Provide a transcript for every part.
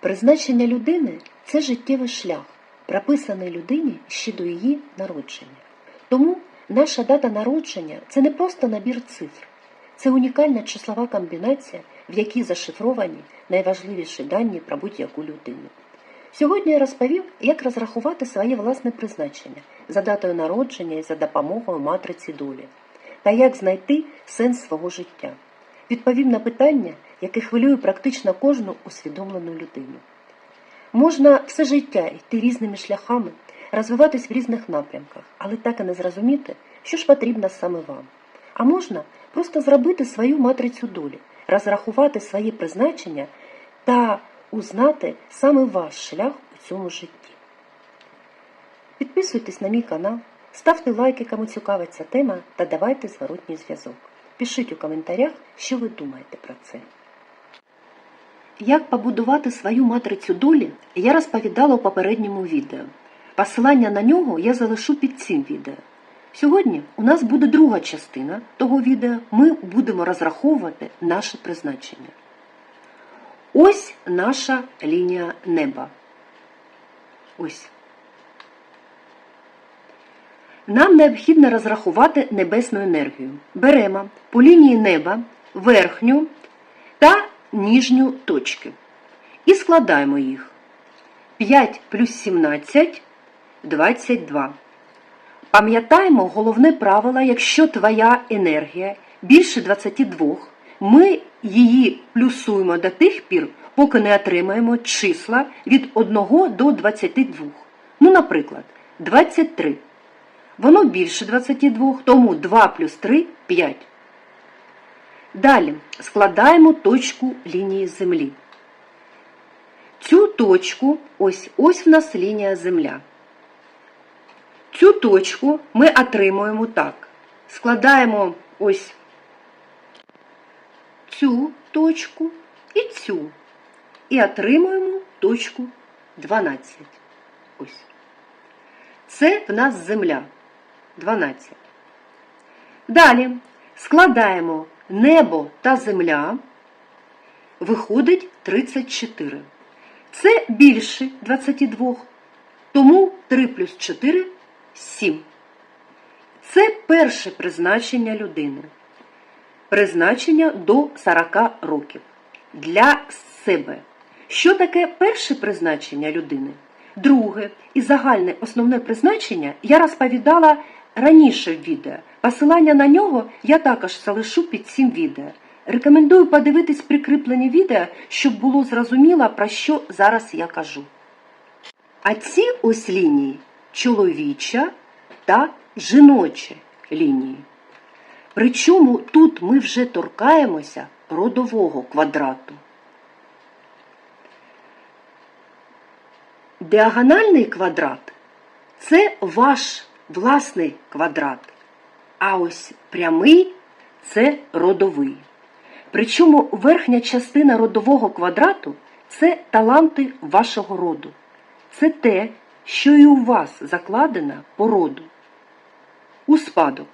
Призначення людини це життєвий шлях, прописаний людині ще до її народження. Тому наша дата народження це не просто набір цифр, це унікальна числова комбінація, в якій зашифровані найважливіші дані про будь-яку людину. Сьогодні я розповів, як розрахувати своє власне призначення за датою народження і за допомогою матриці долі, та як знайти сенс свого життя. Відповім на питання, яке хвилює практично кожну усвідомлену людину. Можна все життя йти різними шляхами, розвиватись в різних напрямках, але так і не зрозуміти, що ж потрібно саме вам. А можна просто зробити свою матрицю долі, розрахувати своє призначення та узнати саме ваш шлях у цьому житті. Підписуйтесь на мій канал, ставте лайки, кому цікава ця тема, та давайте зворотній зв'язок. Пишіть у коментарях, що ви думаєте про це. Як побудувати свою матрицю долі, я розповідала у попередньому відео. Посилання на нього я залишу під цим відео. Сьогодні у нас буде друга частина того відео. Ми будемо розраховувати наше призначення. Ось наша лінія неба. Ось. Нам необхідно розрахувати небесну енергію. Беремо по лінії неба верхню та нижню точки. І складаємо їх. 5 плюс 17 22. Пам'ятаємо головне правило, якщо твоя енергія більше 22, ми її плюсуємо до тих пір, поки не отримаємо числа від 1 до 22. Ну, наприклад, 23. Воно більше 22, тому 2 плюс 3 – 5. Далі складаємо точку лінії землі. Цю точку, ось ось в нас лінія земля. Цю точку ми отримуємо так. Складаємо ось цю точку і цю. І отримуємо точку 12. Ось. Це в нас земля. 12. Далі складаємо небо та земля. Виходить 34. Це більше 22. Тому 3 плюс 4 7. Це перше призначення людини. Призначення до 40 років. Для себе. Що таке перше призначення людини? Друге і загальне основне призначення я розповідала раніше відео. Посилання на нього я також залишу під цим відео. Рекомендую подивитись прикріплені відео, щоб було зрозуміло, про що зараз я кажу. А ці ось лінії чоловіча та жіноча лінії. Причому тут ми вже торкаємося родового квадрату. Діагональний квадрат це ваш власний квадрат, а ось прямий це родовий. Причому верхня частина родового квадрату це таланти вашого роду. Це те, що і у вас закладено по роду. У спадок.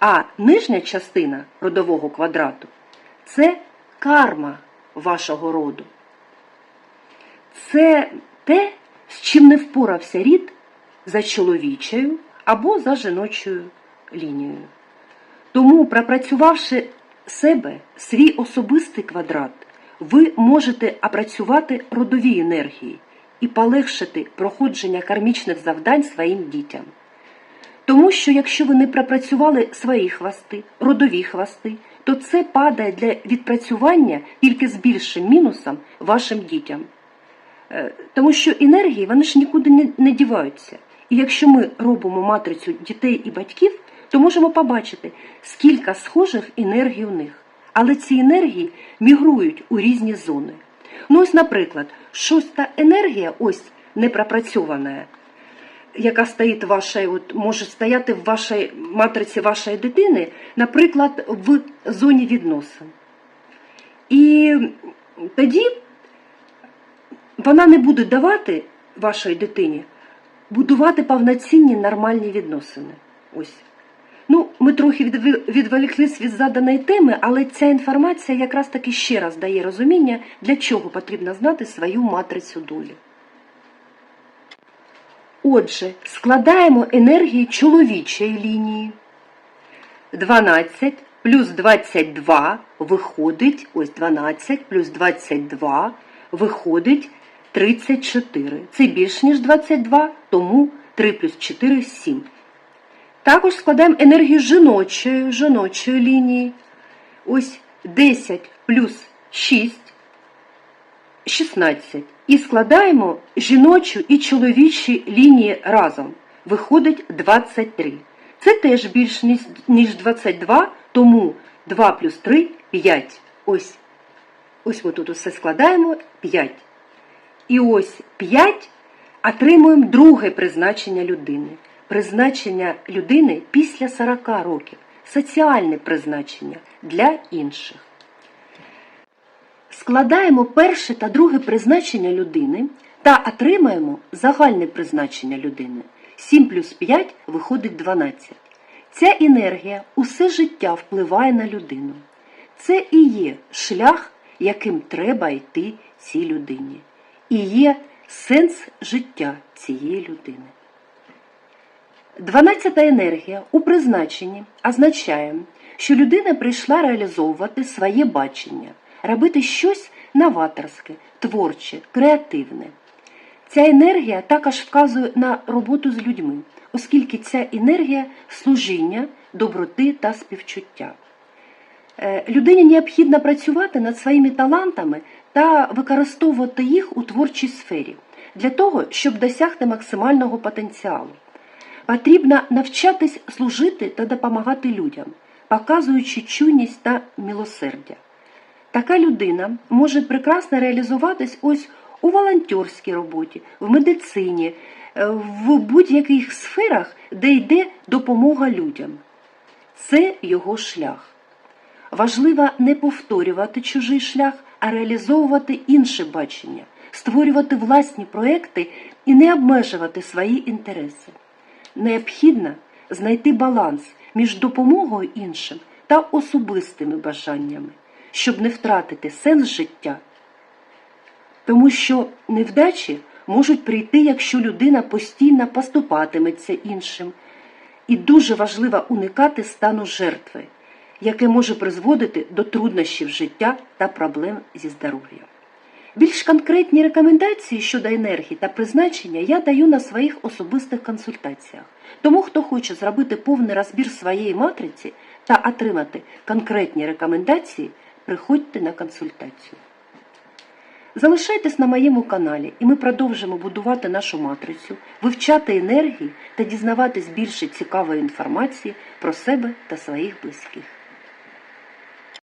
А нижня частина родового квадрату це карма вашого роду. Це те, з чим не впорався рід за чоловічою або за жіночою лінією. Тому, пропрацювавши себе, свій особистий квадрат, ви можете опрацювати родові енергії і полегшити проходження кармічних завдань своїм дітям. Тому що якщо ви не пропрацювали свої хвости, родові хвости, то це падає для відпрацювання тільки з більшим мінусом вашим дітям. Е, Тому що енергії вони ж нікуди не, не діваються. І якщо ми робимо матрицю дітей і батьків, то можемо побачити, скільки схожих енергій у них. Але ці енергії мігрують у різні зони. Ну, ось, наприклад, шоста енергія, ось непропрацьована, яка стоїть вашій, от, може стояти в вашій матриці вашої дитини, наприклад, в зоні відносин. І тоді вона не буде давати вашій дитині будувати повноцінні нормальні відносини. Ось. Ну, ми трохи відволіклись від заданої теми, але ця інформація якраз таки ще раз дає розуміння, для чого потрібно знати свою матрицю долі. Отже, складаємо енергії чоловічої лінії. 12 плюс 22 виходить, ось 12 плюс 22 виходить 34. Це більш ніж 22, тому 3 плюс 4 – 7. Також складаємо енергію жіночої, жіночої лінії. Ось 10 плюс 6 – 16. І складаємо жіночу і чоловічі лінії разом. Виходить 23. Це теж більш ніж- ніж 22, тому 2 плюс 3 – 5. Ось. Ось ми тут усе складаємо 5. І ось 5 отримуємо друге призначення людини. Призначення людини після 40 років. Соціальне призначення для інших. Складаємо перше та друге призначення людини та отримаємо загальне призначення людини. 7 плюс 5 виходить 12. Ця енергія усе життя впливає на людину. Це і є шлях, яким треба йти цій людині. І є сенс життя цієї людини. Дванадцята енергія у призначенні означає, що людина прийшла реалізовувати своє бачення, робити щось новаторське, творче, креативне. Ця енергія також вказує на роботу з людьми, оскільки ця енергія служіння, доброти та співчуття. Е, Людині необхідно працювати над своїми талантами та використовувати їх у творчій сфері для того, щоб досягти максимального потенціалу. Потрібно навчатись служити та допомагати людям, показуючи чуйність та милосердя. Така людина може прекрасно реалізуватись ось у волонтерській роботі, в медицині, е, в будь-яких сферах, де йде допомога людям. Це його шлях. Важливо не повторювати чужий шлях, а реалізовувати інше бачення, створювати власні проекти і не обмежувати свої інтереси. Необхідно знайти баланс між допомогою іншим та особистими бажаннями, щоб не втратити сенс життя. Тому що невдачі можуть прийти, якщо людина постійно поступатиметься іншим, і дуже важливо уникати стану жертви, яке може призводити до труднощів життя та проблем зі здоров'ям. Більш конкретні рекомендації щодо енергії та призначення я даю на своїх особистих консультаціях. Тому, хто хоче зробити повний розбір своєї матриці та отримати конкретні рекомендації, приходьте на консультацію. Залишайтесь на моєму каналі, і ми продовжимо будувати нашу матрицю, вивчати енергії та дізнаватись більше цікавої інформації про себе та своїх близьких.